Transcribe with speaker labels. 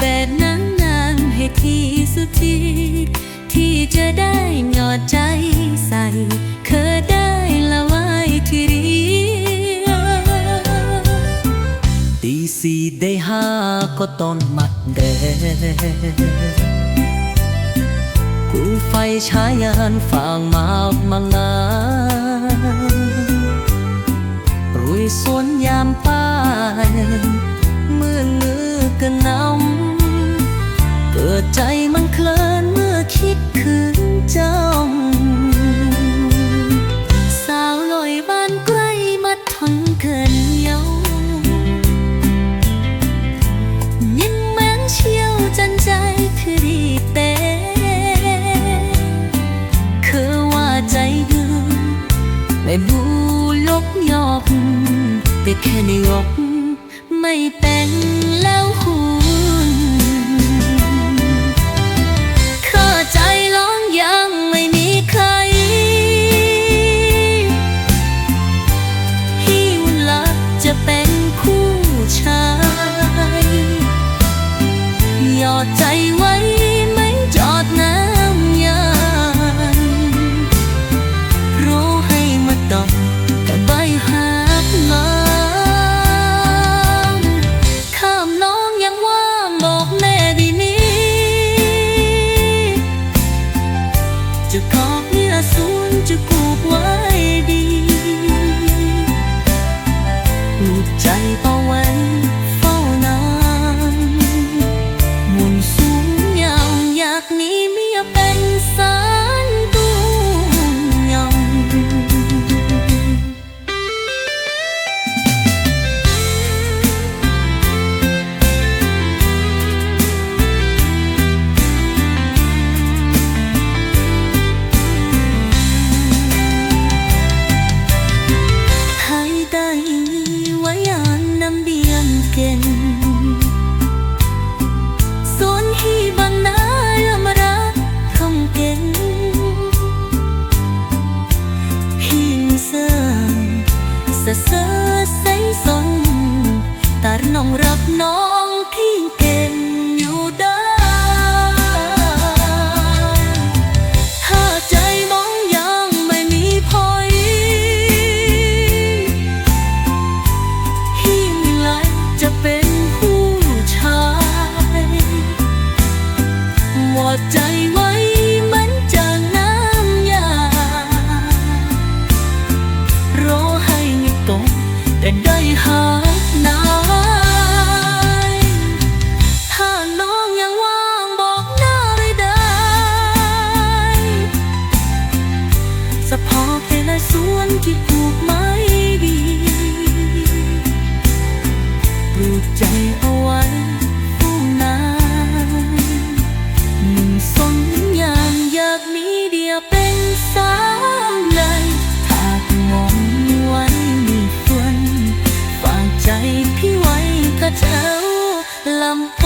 Speaker 1: แบบนั้นนานให้ที่สุดทีที่จะได้หยอดใจใส่เคยได้ละไว้ที่เรีย
Speaker 2: ตีสี่ได้ห้าก็ตอนมัดแดงผู้ไฟฉายยานฟางมาบมางานรุยสวนยามป้ายเมื่อมือกันนำ เกิดใจมันเคลินเมื่อคิดถึงเจ้า
Speaker 1: สาวลอยบ้านใกล้มาทนเกินเยายิ่งแม้นเชี่ยวจันใจคือดีเตคือว่าใจดื้อไม่บูลกยอบแต่แค่ในอกไม่เป็นแล้ว หยอดใจไว้ นี้เมียเป็นสา สื้อเสื้อใสสนตาน้องรักน้องที่เก่งอยู่ได้ถ้าใจมองยังไม่มีพอยที่มีไหลจะเป็นผู้ชายหมดใจ ต่ได้หา พี่